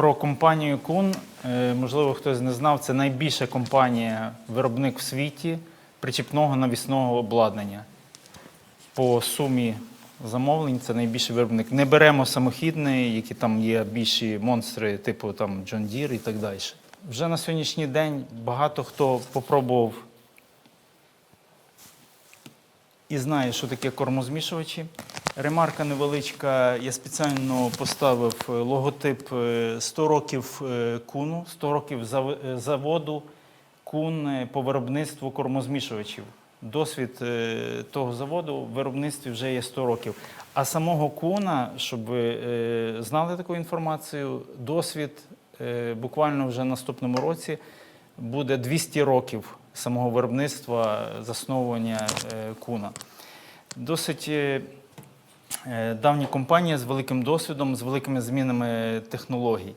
Про компанію Кун, е, можливо, хтось не знав, це найбільша компанія, виробник в світі причіпного навісного обладнання. По сумі замовлень це найбільший виробник. Не беремо самохідний, які там є більші монстри, типу там John Deere і так далі. Вже на сьогоднішній день багато хто попробував і знає, що таке кормозмішувачі. Ремарка невеличка. Я спеціально поставив е, логотип е, 100 років е, куну, 100 років е, заводу кун е, по виробництву кормозмішувачів. Досвід е, того заводу в виробництві вже є 100 років. А самого куна, щоб ви е, знали таку інформацію, досвід е, буквально вже наступному році буде 200 років самого виробництва засновування е, куна. Досить е, давня компанія з великим досвідом, з великими змінами технологій.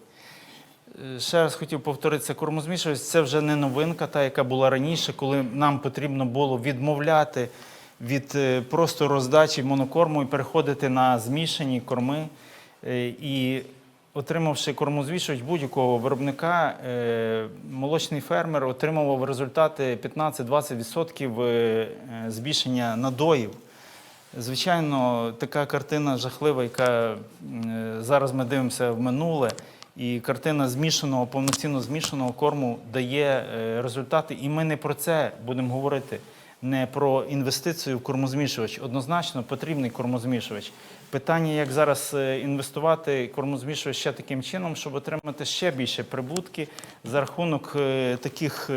Е, Ще раз хотів повторитися, кормозмішувач це вже не новинка, та яка була раніше, коли нам потрібно було відмовляти від е, просто роздачі монокорму і переходити на змішані корми. І отримавши кормозмішувач будь-якого виробника, молочний фермер отримував результати 15-20% е, е, збільшення надоїв. Звичайно, така картина жахлива, яка е, зараз ми дивимося в минуле, і картина змішаного, повноцінно змішаного корму дає е, результати. І ми не про це будемо говорити, не про інвестицію в кормозмішувач. Однозначно потрібний кормозмішувач. Питання, як зараз е, інвестувати кормозмішувач ще таким чином, щоб отримати ще більше прибутки за рахунок таких.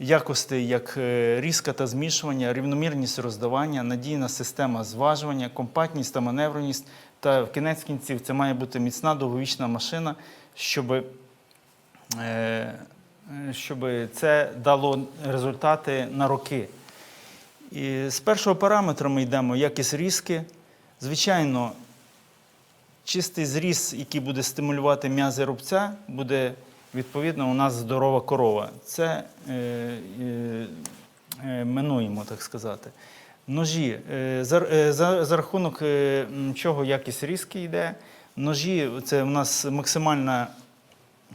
Якостей, як е, різка та змішування, рівномірність роздавання, надійна система зважування, компактність та маневреність. Та в кінець кінців це має бути міцна довговічна машина, щоб, е, е, щоб це дало результати на роки. І з першого параметру ми йдемо якість різки. Звичайно, чистий зріз, який буде стимулювати м'язи рубця, буде відповідно у нас здорова корова. Це е, е, е, минуємо, так сказати. Ножі. Е, за, е, за, за рахунок чого якість різки йде. Ножі це у нас максимальна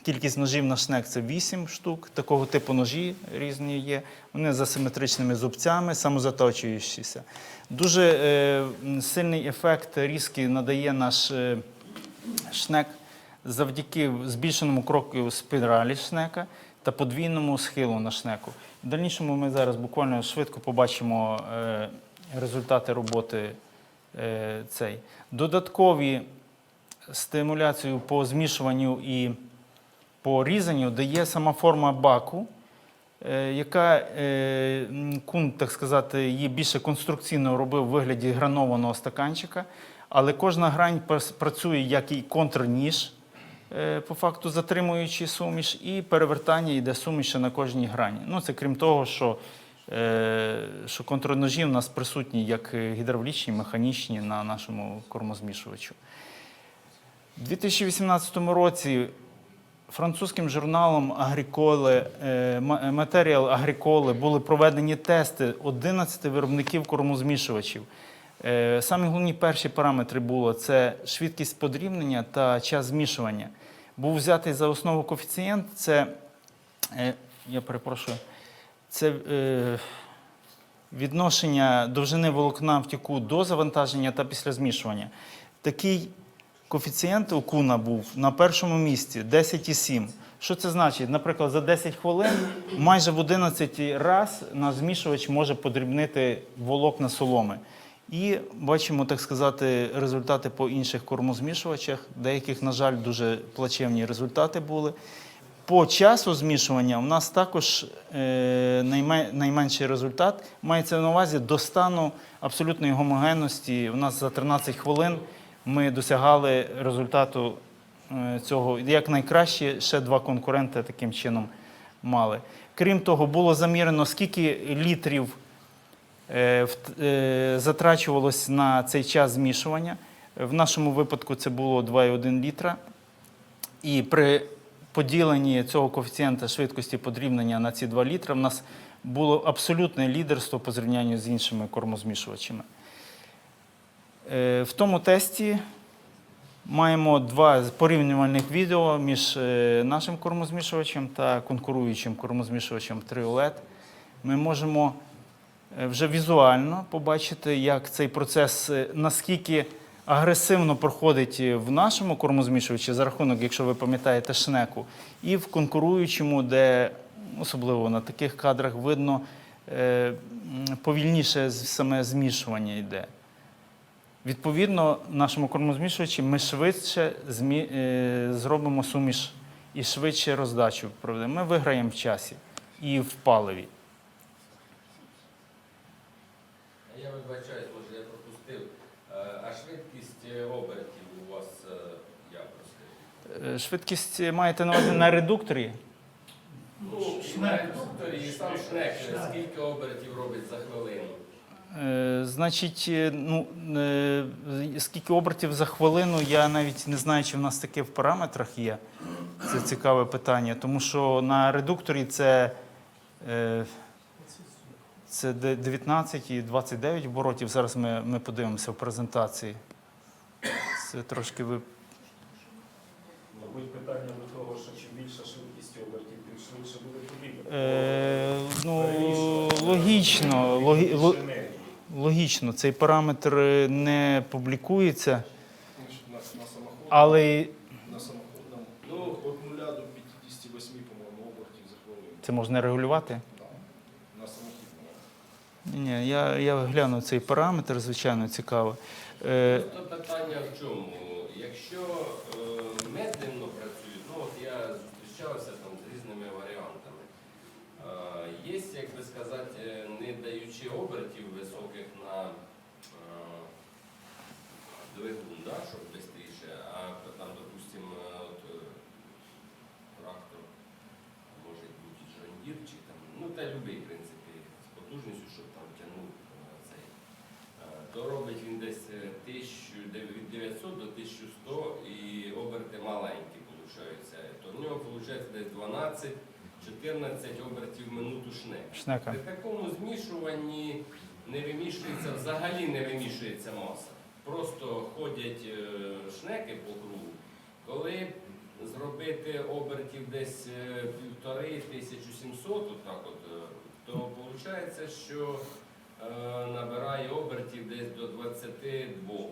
Кількість ножів на шнек це 8 штук. Такого типу ножі різні є. Вони з асиметричними зубцями, самозаточуючіся. Дуже е, сильний ефект різки надає наш е, шнек завдяки збільшеному кроку спіралі шнека та подвійному схилу на шнеку. В дальнішому ми зараз буквально швидко побачимо е, результати роботи е, цей. Додаткові стимуляцію по змішуванню і по різанню дає сама форма баку, е, яка кун, так сказати, її більше конструкційно робив у вигляді гранованого стаканчика, але кожна грань працює як і контрніж, по факту затримуючи суміш, і перевертання йде суміша на кожній грані. Ну, це крім того, що, е, що контрножі у нас присутні як гідравлічні, механічні на нашому кормозмішувачу. У 2018 році французьким журналом Агріколе, е, Ма- Матеріал Агріколе були проведені тести 11 виробників кормозмішувачів. Е, Самі головні перші параметри було це швидкість подрібнення та час змішування. Був взятий за основу коефіцієнт, це, е, я перепрошую, це е, відношення довжини волокна втіку до завантаження та після змішування. Такий коефіцієнт у куна був на першому місці 10,7. Що це значить? Наприклад, за 10 хвилин майже в 11 раз наш змішувач може подрібнити волокна соломи. І бачимо, так сказати, результати по інших кормозмішувачах. Деяких, на жаль, дуже плачевні результати були. По часу змішування у нас також е, найменший результат. Мається на увазі до стану абсолютної гомогенності. У нас за 13 хвилин ми досягали результату е, цього. Як найкраще, ще два конкуренти таким чином мали. Крім того, було замірено, скільки літрів затрачувалось на цей час змішування. В нашому випадку це було 2,1 літра. І при поділенні цього коефіцієнта швидкості подрібнення на ці 2 літри в нас було абсолютне лідерство по зрівнянню з іншими кормозмішувачами. Е, В тому тесті Маємо два порівнювальних відео між е, нашим кормозмішувачем та конкуруючим кормозмішувачем Triolet. Ми можемо е, вже візуально побачити, як цей процес е, наскільки агресивно проходить е, в нашому кормозмішувачі за рахунок, якщо ви пам'ятаєте, шнеку, і в конкуруючому, де особливо на таких кадрах видно е, повільніше саме змішування йде. Відповідно, нашому кормозмішувачі ми швидше змі... е, зробимо суміш і швидше роздачу проведемо. Ми виграємо в часі і в паливі. А Я вибачаюсь, може я пропустив. Е, А швидкість е, обертів у вас е, як розкажіть? Швидкість маєте на увазі на редукторі? Ну, і на редукторі, і сам шнек, е, скільки обертів робить за хвилину? Значить, ну, скільки обертів за хвилину, я навіть не знаю, чи в нас таке в параметрах є. Це цікаве питання, тому що на редукторі це, це де- 19 і 29 оборотів. Зараз ми, ми подивимося в презентації. Це трошки ви. Мабуть, питання до того, що чим більша швидкість обертів, тим швидше буде потрібно. Е, ну, логічно, логі, логічно, цей параметр не публікується, На, на самоходному, але на самоходному Ну, від 0 до 58, по-моєму, обертів за хвилину. це можна регулювати. Ні, я, я гляну цей параметр, звичайно, цікаво. Е, Просто питання в чому? Якщо е, медленно працюють, ну от я зустрічався там з різними варіантами. Е, є, як би сказати, не даючи обертів високих на е, двигун, да, щоб швидше, а там, допустимо, от, е, трактор, може бути Джондір, чи там, ну та любий, в принципі, з потужністю, щоб там тягнув е, цей. Е, То робить він десь е, 1000, від 900 до 1100 і оберти маленькі получаються. То в нього виходить десь 12-14 обертів в минуту шнек. шнека. При такому змішуванні не вимішується, взагалі не вимішується маса. Просто ходять е, шнеки по кругу. Коли зробити обертів десь е, півтори 1700, отак от, е, то виходить, що набирає обертів десь до 22 е,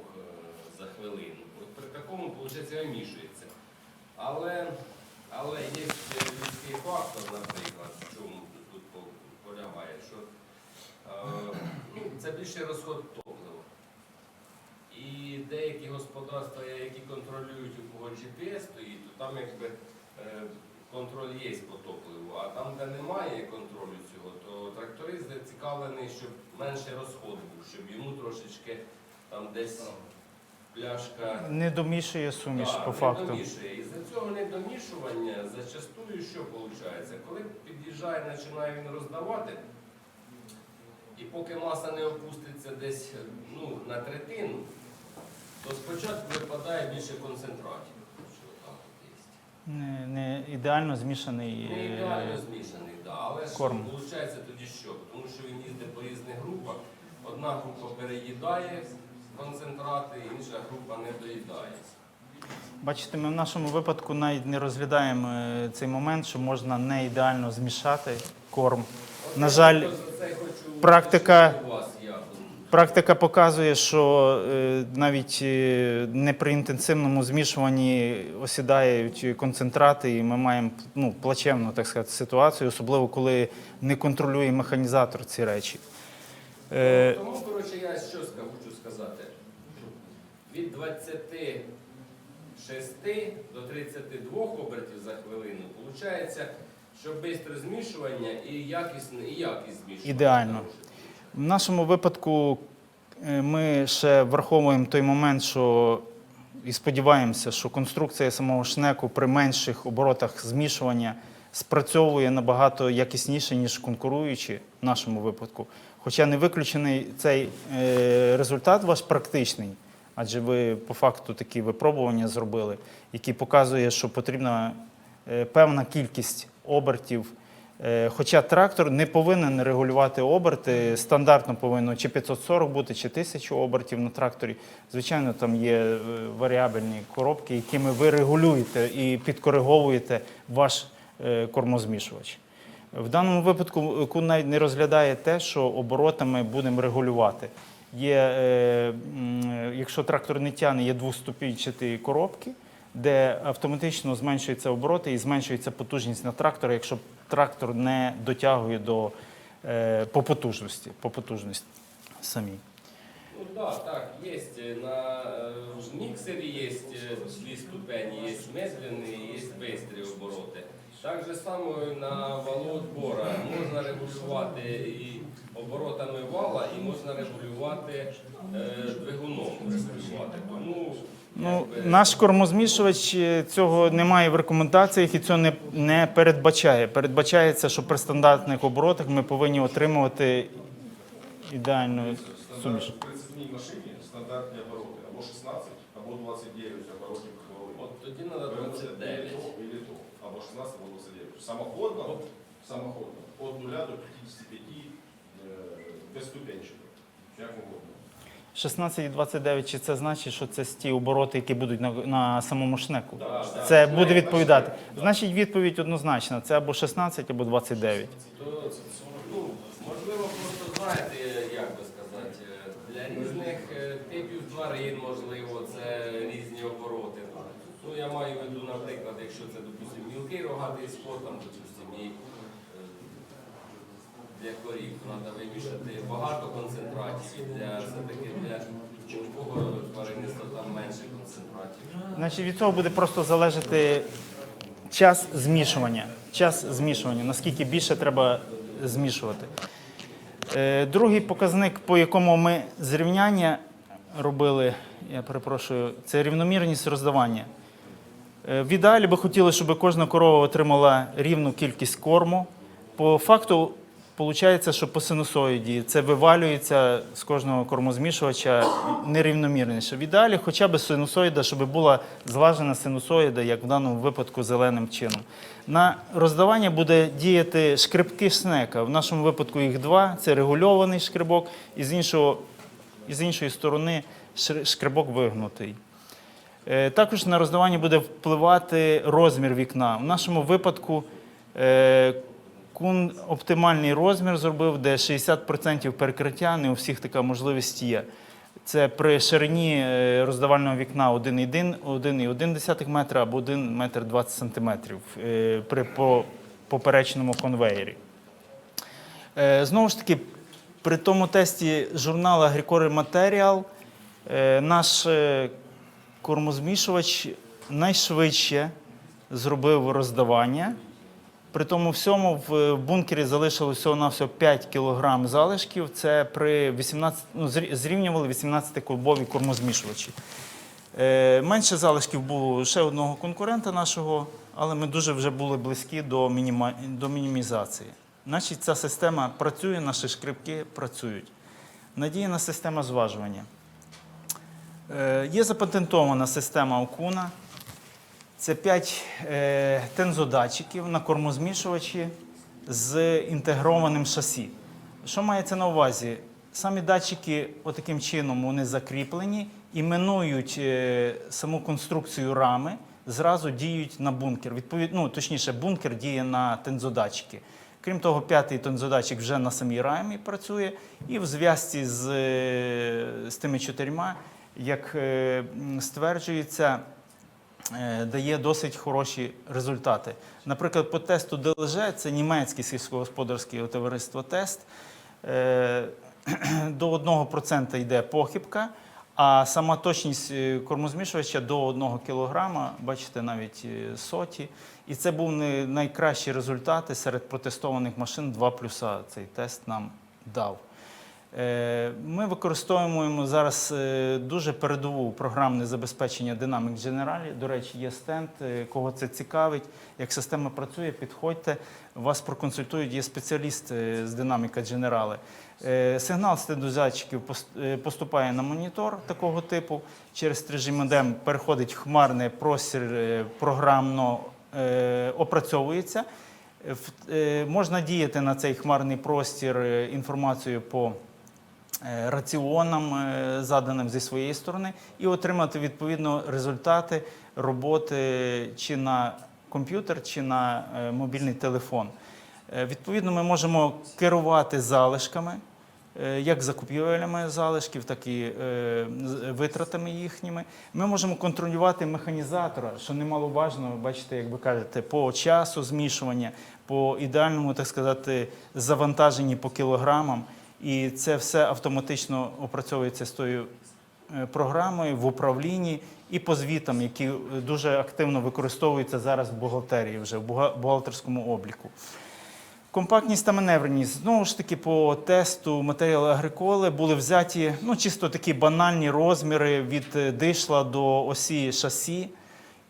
за хвилину. От при такому, виходить, вимішується. Але, але є ще людський фактор, наприклад, в чому тут полягає, що е, ну, це більше розход топлива. І деякі господарства, які контролюють, у кого GPS стоїть, то там якби е, контроль є по топливу. А там, де немає контролю цього, то тракторист зацікавлений, щоб менше розход був, щоб йому трошечки там десь пляшка Не домішує суміш так, по не факту. домішує. І за цього недомішування зачастую що виходить? Коли під'їжджає, починає він роздавати, і поки маса не опуститься десь ну, на третину, то спочатку випадає більше концентратів. Є. Не, не ідеально змішаний. Не е, ідеально змішаний, да. але ж корм. виходить тоді що? Тому що він їздить по різних групах. Одна група переїдає концентрати, інша група не доїдає. Бачите, ми в нашому випадку навіть не розглядаємо е, цей момент, що можна не ідеально змішати корм. На жаль, це хочу практика- у вас як. Практика показує, що е, навіть е, не при інтенсивному змішуванні осідають концентрати, і ми маємо ну, плачевну так сказати, ситуацію, особливо коли не контролює механізатор ці речі. Е, Тому, коротше, я що ска- хочу сказати. Від 26 до 32 обертів за хвилину виходить, що швидке змішування і якісне, і якість змішування. Ідеально. В нашому випадку е, ми ще враховуємо той момент, що і сподіваємося, що конструкція самого шнеку при менших оборотах змішування спрацьовує набагато якісніше, ніж конкуруючі в нашому випадку. Хоча не виключений цей е, результат ваш практичний, адже ви по факту такі випробування зробили, які показує, що потрібна е, певна кількість обертів Е, Хоча трактор не повинен регулювати оберти, стандартно повинно чи 540 бути, чи 1000 обертів на тракторі. Звичайно, там є е, варіабельні коробки, якими ви регулюєте і підкориговуєте ваш кормозмішувач. В даному випадку навіть не розглядає те, що оборотами будемо регулювати Є, е, м, якщо трактор не тягне, є двоступінчаті коробки, де автоматично зменшуються обороти і зменшується потужність на трактора, якщо трактор не дотягує до е, по потужності, по потужності самій. Ну да, так, есть э, на э, в миксере есть э, две ступени, есть медленные, есть быстрые обороти. Так же само і на валу отбора можна регулювати і оборотами вала, і можна регулювати е, двигуном. Регулювати. Тому Ну, наш кормозмішувач е, цього немає в рекомендаціях і цього не, не передбачає. Передбачається, що при стандартних оборотах ми повинні отримувати ідеальну суміш. Стандарт при машині стандартні обороти або 16, або 29 оборотів от тоді треба 29. Или то, или то. Або 16, або 29. Самоходно, самоходно, від 0 до 55 е, безступенчато. Як угодно. 16 і 29, чи це значить, що це ті обороти, які будуть на, на самому шнеку? Да, да. Це буде відповідати. Значить, відповідь однозначна: це або 16, або 29. То, ну, можливо, просто знаєте, як би сказати, для різних е, типів тварин, можливо, це різні обороти. Ну, я маю в виду, наприклад, якщо це, допустимо, мілкий рогатий скот, там, допустимо, і для корів треба вимішати багато концентратів, для все-таки для чужого тваринництва там менше концентратів. Значить, від цього буде просто залежати час змішування. Час змішування, наскільки більше треба змішувати. Е, Другий показник, по якому ми зрівняння робили, я перепрошую, це рівномірність роздавання. Е, В ідеалі би хотіли, щоб кожна корова отримала рівну кількість корму. По факту виходить, що по синусоїді це вивалюється з кожного кормозмішувача нерівномірніше. В ідеалі хоча б синусоїда, щоб була злажена синусоїда, як в даному випадку зеленим чином. На роздавання буде діяти шкребки снека. В нашому випадку їх два: це регульований шкребок, і з, іншого, і з іншої сторони шкребок вигнутий. Е, Також на роздавання буде впливати розмір вікна. В нашому випадку е, кун оптимальний розмір зробив, де 60% перекриття, не у всіх така можливість є. Це при ширині е, роздавального вікна 1,1 1,1 метра або 1 метр 20 сантиметрів е, при поперечному конвеєрі. Е, Знову ж таки, при тому тесті журналу Material е, наш кормозмішувач найшвидше зробив роздавання. При тому всьому в бункері залишилося всього-навсього 5 кг залишків. Це при 18, ну, зрівнювали 18-колбові кормозмішувачі. Е, менше залишків було ще одного конкурента нашого, але ми дуже вже були близькі до, мініма, до мінімізації. Значить, ця система працює, наші шкрипки працюють. Надіяна система зважування. Е, Є запатентована система Окуна. Це 5 е, тензодатчиків на кормозмішувачі з інтегрованим шасі. Що мається на увазі? Самі датчики отаким чином вони закріплені і минують е, саму конструкцію рами, зразу діють на бункер. Відповідно, ну, точніше, бункер діє на тензодатчики. Крім того, п'ятий тензодатчик вже на самій рамі працює, і в зв'язці з, е, з тими чотирма, як е, стверджується, дає досить хороші результати. Наприклад, по тесту ДЛЖ, це німецьке сільськогосподарське товариство тест, е, до 1% йде похибка, а сама точність е, кормозмішувача до 1 кг, бачите, навіть е, соті. І це був найкращі результати серед протестованих машин 2 плюса. Цей тест нам дав. Е, Ми використовуємо зараз е, дуже передову програмне забезпечення Dynamic Generali. До речі, є стенд, е, кого це цікавить. Як система працює, підходьте, вас проконсультують. Є спеціаліст з Dynamic Generali. Сигнал е, поступає на монітор такого типу. Через 3G модем переходить в хмарний простір, програмно опрацьовується. Можна діяти на цей хмарний простір інформацією по е, раціонам, е, заданим зі своєї сторони, і отримати відповідно результати роботи чи на комп'ютер, чи на е, мобільний телефон. Відповідно, ми можемо керувати залишками, як закупівлями залишків, так і е, витратами їхніми. Ми можемо контролювати механізатора, що немаловажно, бачите, як ви кажете, по часу змішування, по ідеальному, так сказати, завантаженні по кілограмам. І це все автоматично опрацьовується з тою е, програмою в управлінні і по звітам, які е, дуже активно використовуються зараз в бухгалтерії, вже в бухгалтерському обліку. Компактність та маневреність. Знову ж таки, по тесту матеріали агриколи були взяті ну, чисто такі банальні розміри від е, дишла до осі шасі.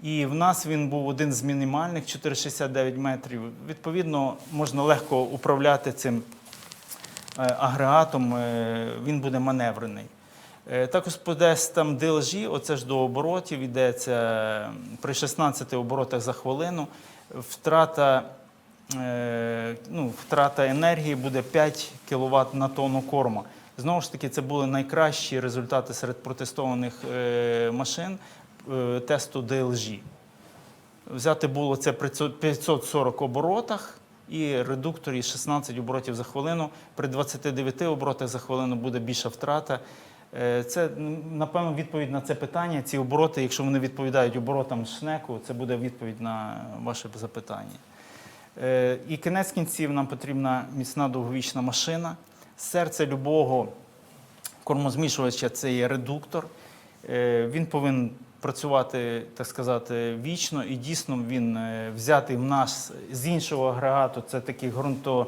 І в нас він був один з мінімальних 4,69 метрів. Відповідно, можна легко управляти цим агрегатом, е, він буде маневрений. Е, Також тестам DLG, оце ж до оборотів йдеться е, при 16 оборотах за хвилину. Втрата, е, ну, втрата енергії буде 5 кВт на тонну корму. Знову ж таки, це були найкращі результати серед протестованих е, машин е, тесту DLG. Взяти було це при 540 оборотах і редукторі 16 оборотів за хвилину. При 29 оборотах за хвилину буде більша втрата. Е, Це, напевно, відповідь на це питання. Ці обороти, якщо вони відповідають оборотам шнеку, це буде відповідь на ваше запитання. Е, І кінець кінців нам потрібна міцна довговічна машина. Серце любого кормозмішувача це є редуктор. Е, Він повинен працювати, так сказати, вічно і дійсно він е, взятий в нас з іншого агрегату. Це такий ґрунто,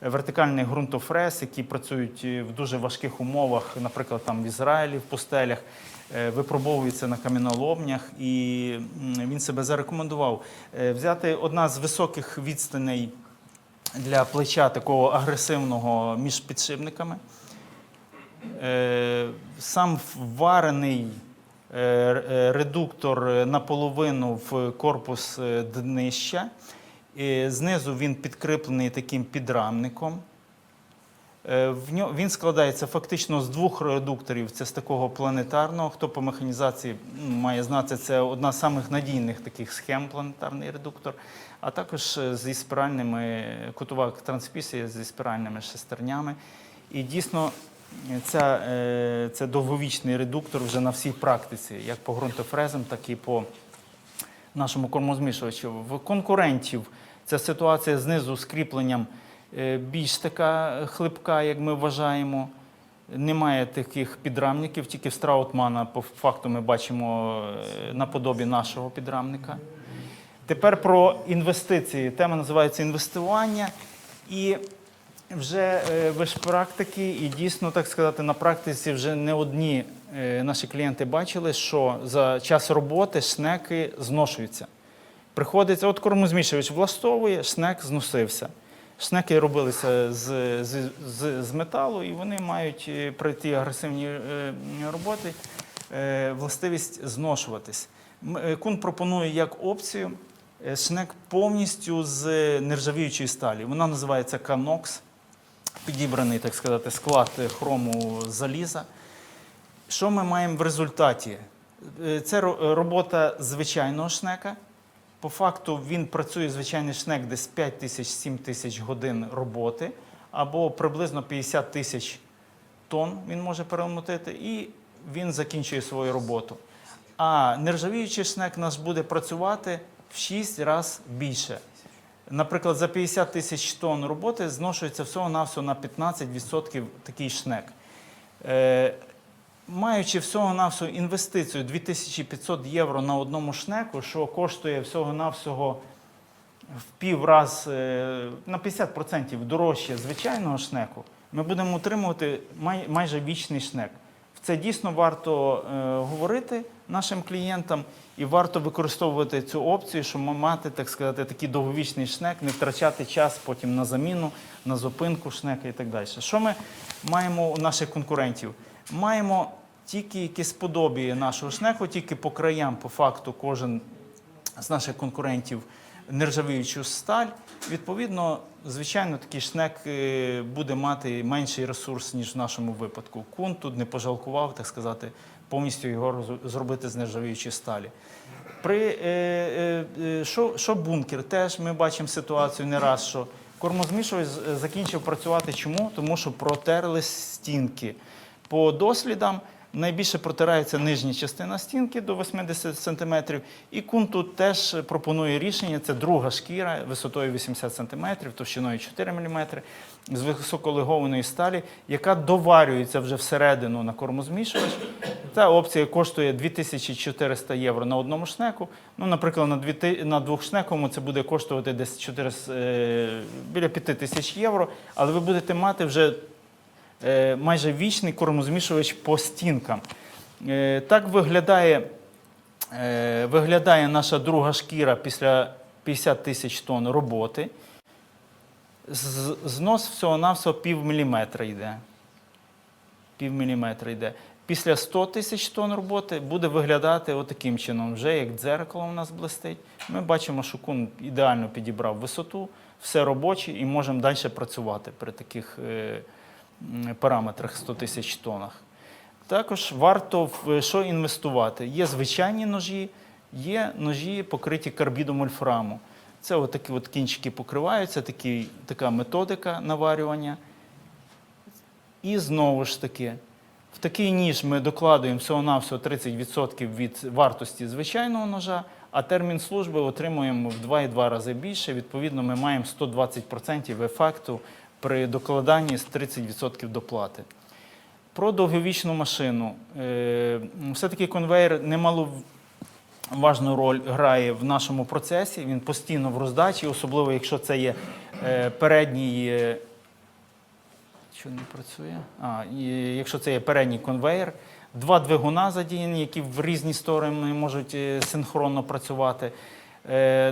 вертикальний ґрунтофрез, які працюють е, в дуже важких умовах, наприклад, там в Ізраїлі в пустелях. е, Випробовується на каміноломнях, і він себе зарекомендував. Взяти одна з високих відстаней для плеча такого агресивного між підшипниками. Сам варений редуктор е, наполовину в корпус е, днища. Знизу він підкріплений таким підрамником. Е, Він складається фактично з двох редукторів. Це з такого планетарного. Хто по механізації має знати, це одна з самих надійних таких схем планетарний редуктор, а також е, зі спіральними кутова трансмісія зі спіральними шестернями. І дійсно е, ця, е, це довговічний редуктор вже на всій практиці, як по ґрунтофрезам, так і по нашому кормозмішувачу. В конкурентів ця ситуація знизу з кріпленням е, більш така хлипка, як ми вважаємо. Немає таких підрамників, тільки в Страутмана по факту ми бачимо е, наподобі нашого підрамника. Тепер про інвестиції. Тема називається інвестування. І вже е, ви ж практики, і дійсно, так сказати, на практиці вже не одні е, наші клієнти бачили, що за час роботи шнеки зношуються. Приходиться, от кормозмішувач влаштовує, шнек зносився. Шнеки робилися з, з, з, з металу, і вони мають е, при тій агресивній е, роботі е, властивість зношуватись. Е, Кун пропонує як опцію е, шнек повністю з нержавіючої сталі. Вона називається Канокс, підібраний, так сказати, склад е, хрому заліза. Що ми маємо в результаті? Е, Це робота звичайного шнека. По факту він працює звичайний шнек десь 5 тисяч 7 тисяч годин роботи, або приблизно 50 тисяч тонн він може перемотити, і він закінчує свою роботу. А нержавіючий шнек наш буде працювати в 6 разів більше. Наприклад, за 50 тисяч тонн роботи зношується всього-навсього на 15% такий шнек. Е, маючи всього-навсього інвестицію 2500 євро на одному шнеку, що коштує всього-навсього в пів раз е, на 50% дорожче звичайного шнеку, ми будемо отримувати май, майже вічний шнек. В це дійсно варто е, говорити нашим клієнтам і варто використовувати цю опцію, щоб мати, так сказати, такий довговічний шнек, не втрачати час потім на заміну, на зупинку шнека і так далі. Що ми маємо у наших конкурентів? Маємо тільки якісь подобії нашого шнеку, тільки по краям, по факту, кожен з наших конкурентів нержавіючу сталь. Відповідно, звичайно, такий шнек е, буде мати менший ресурс, ніж в нашому випадку. Кун тут не пожалкував, так сказати, повністю його зробити з нержавіючої сталі. При е, е, е, що, що бункер? Теж ми бачимо ситуацію не раз, що кормозмішувач з- закінчив працювати. Чому? Тому що протерли стінки. По дослідам найбільше протирається нижня частина стінки до 80 см. І кун тут теж пропонує рішення. Це друга шкіра висотою 80 см, товщиною 4 мм, з високолегованої сталі, яка доварюється вже всередину на кормозмішувач. Та опція коштує 2400 євро на одному шнеку. Ну, наприклад, на, на двох шнековому це буде коштувати десь 4, е, біля 5 тисяч євро, але ви будете мати вже майже вічний кормозмішувач по стінкам. Е, так виглядає, е, виглядає наша друга шкіра після 50 тисяч тонн роботи. Знос всього-навсього пів міліметра йде. Пів йде. Після 100 тисяч тонн роботи буде виглядати отаким чином, вже як дзеркало у нас блистить. Ми бачимо, що кун ідеально підібрав висоту, все робоче і можемо далі працювати при таких е, параметрах 100 тисяч тоннах. Також варто в що інвестувати. Є звичайні ножі, є ножі, покриті карбідом ольфраму. Це отакі от кінчики покриваються, такі, така методика наварювання. І знову ж таки, в такий ніж ми докладуємо всього-навсього 30% від вартості звичайного ножа, а термін служби отримуємо в 2,2 рази більше. Відповідно, ми маємо 120% ефекту при докладанні з 30% доплати. Про довговічну машину. Е, Все-таки конвейер немаловажну роль грає в нашому процесі. Він постійно в роздачі, особливо якщо це є е, передній. е, Що не працює? А, якщо це є передній конвейер, два двигуна задіяні, які в різні сторони можуть синхронно працювати.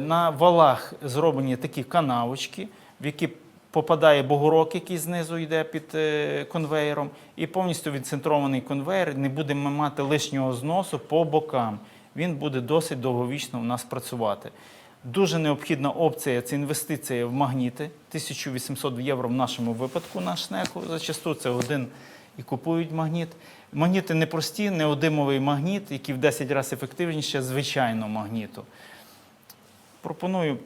На валах зроблені такі канавочки, в які попадає бугорок, який знизу йде під е, конвейером, і повністю відцентрований конвейер не буде мати лишнього зносу по бокам. Він буде досить довговічно у нас працювати. Дуже необхідна опція це інвестиція в магніти. 1800 євро в нашому випадку на шнеку. Зачасту це один і купують магніт. Магніти не прості, неодимовий магніт, який в 10 разів ефективніше звичайного магніту. Пропоную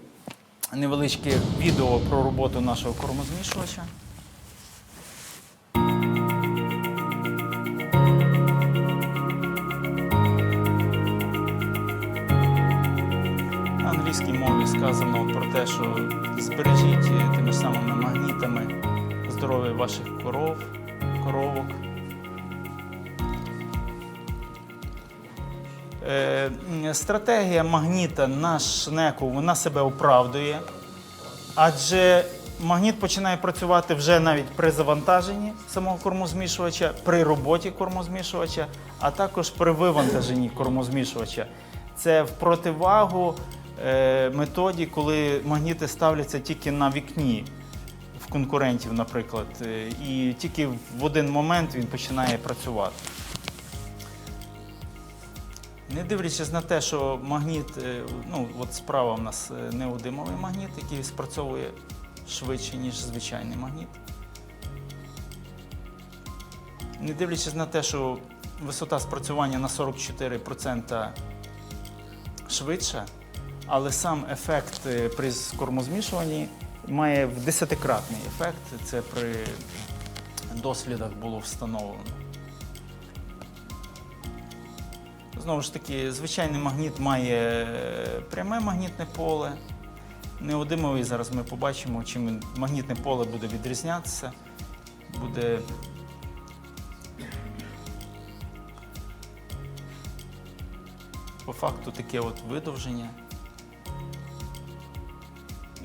невеличке відео про роботу нашого кормозмішувача. На англійській мові сказано про те, що збережіть тими самими магнітами здоров'я ваших коров, коровок. Стратегія магніта на шнеку вона себе оправдує, адже магніт починає працювати вже навіть при завантаженні самого кормозмішувача, при роботі кормозмішувача, а також при вивантаженні кормозмішувача. Це в противагу е, методі, коли магніти ставляться тільки на вікні в конкурентів, наприклад, е, і тільки в один момент він починає працювати. Не дивлячись на те, що магніт, е, ну от справа в нас е, неодимовий магніт, який спрацьовує швидше, ніж звичайний магніт. Не дивлячись на те, що висота спрацювання на 44% швидша, але сам ефект е, при кормозмішуванні має в десятикратний ефект. Це при дослідах було встановлено. Знову ж таки, звичайний магніт має е, пряме магнітне поле. Неодимовий зараз ми побачимо, чим магнітне поле буде відрізнятися. Буде по факту таке от видовження.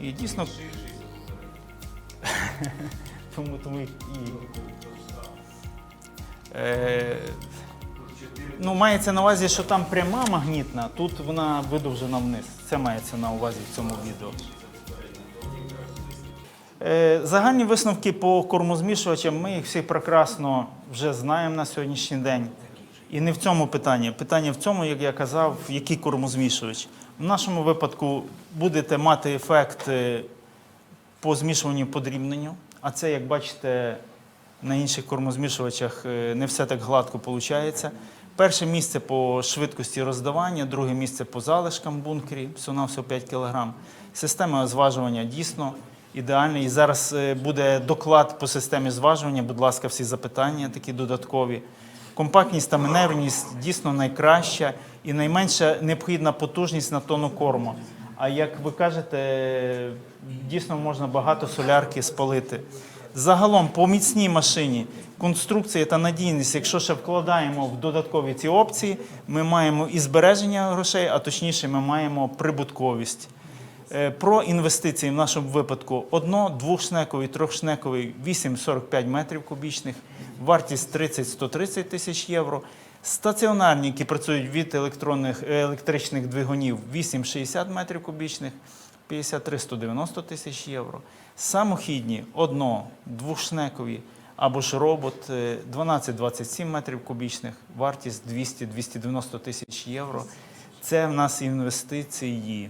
І дійсно. тому, тому і. Ну, мається на увазі, що там пряма магнітна, тут вона видовжена вниз. Це мається на увазі в цьому відео. Е, Загальні висновки по кормозмішувачам, ми їх всі прекрасно вже знаємо на сьогоднішній день. І не в цьому питання. Питання в цьому, як я казав, який кормозмішувач. В нашому випадку будете мати ефект е, по змішуванню подрібненню, а це, як бачите, на інших кормозмішувачах е, не все так гладко виходить. Перше місце по швидкості роздавання, друге місце по залишкам в бункері, всього всього 5 кг. Система зважування дійсно ідеальна. І зараз е, буде доклад по системі зважування. Будь ласка, всі запитання такі додаткові. Компактність та маневреність дійсно найкраща і найменша необхідна потужність на тонну корму. А як ви кажете, дійсно можна багато солярки спалити. Загалом по міцній машині конструкція та надійність, якщо ще вкладаємо в додаткові ці опції, ми маємо і збереження грошей, а точніше, ми маємо прибутковість. Е, Про інвестиції в нашому випадку одно, двохшнековий, трьохшнековий 8,45 метрів кубічних, вартість 30-130 тисяч євро. Стаціонарні, які працюють від електронних, е, електричних двигунів 8,60 метрів кубічних, 53-190 тисяч євро. Самохідні одно, двохшнекові або ж робот е, 12-27 метрів кубічних, вартість 200-290 тисяч євро. Це в нас інвестиції.